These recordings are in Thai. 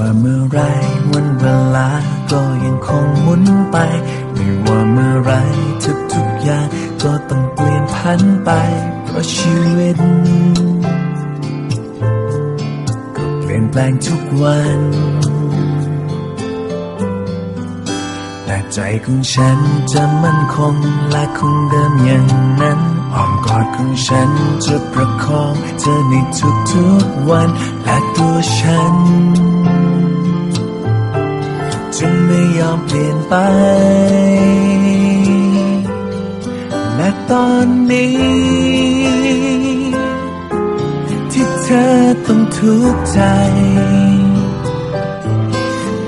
่าเมื่อไรวันเวลาก็ยังคงหมุนไป ไม่ว่าเมื่อไรทุกทุกอย่างก็ต้องเปลี่ยนพันไป เพราะชีวิต ก็เปลี่ยนแปลงทุกวัน แต่ใจของฉันจะมั่นคงและคงเดิมอย่างนั้น ของฉันจะประคองเธอในทุกๆวันและตัวฉัน จะไม่ยอมเปลี่ยนไป และตอนนี้ ที่เธอต้องทุกข์ใจ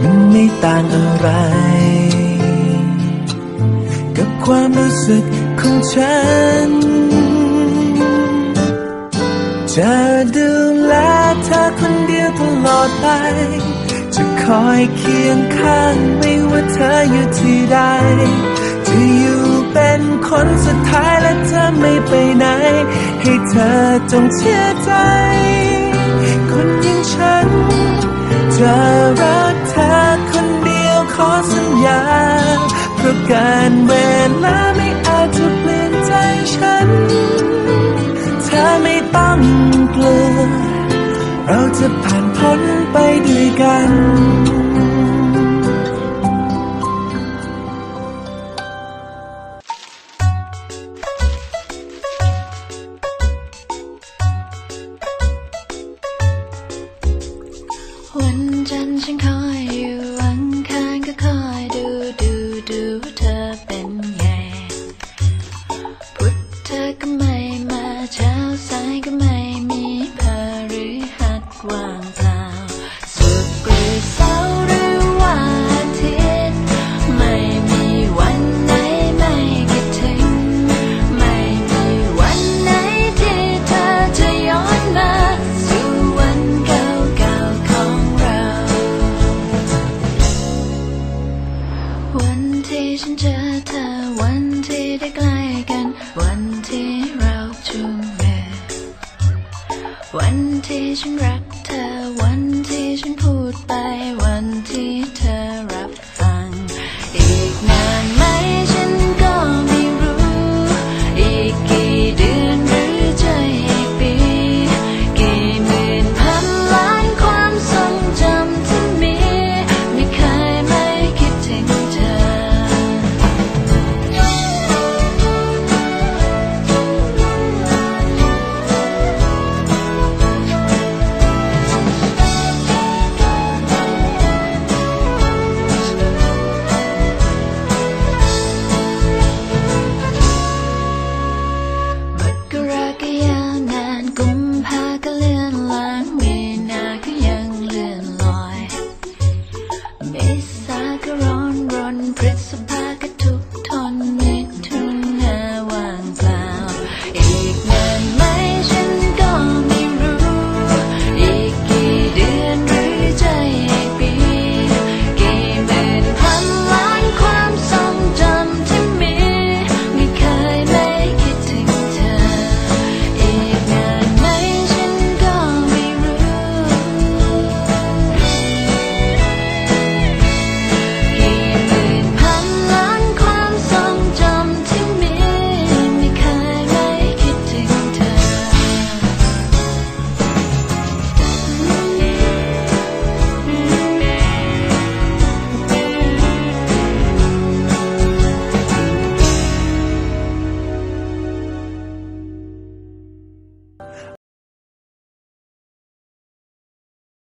มันไม่ต่างอะไร กับความรู้สึกของฉัน จะดูแลเธอคนเดียวตลอดไป จะคอยเคียงข้างไม่ว่าเธออยู่ที่ใด จะอยู่เป็นคนสุดท้ายและเธอไม่ไปไหน ให้เธอจงเชื่อใจ คนอย่างฉัน จะรักเธอคนเดียวขอสัญญา เพราะการเวลาไม่อาจจะเปลี่ยนใจฉัน กลัว เราจะผ่านพ้นไปด้วยกันวันจันทร์ฉันคอ ที่เราจูงมือวันที่ฉันรัก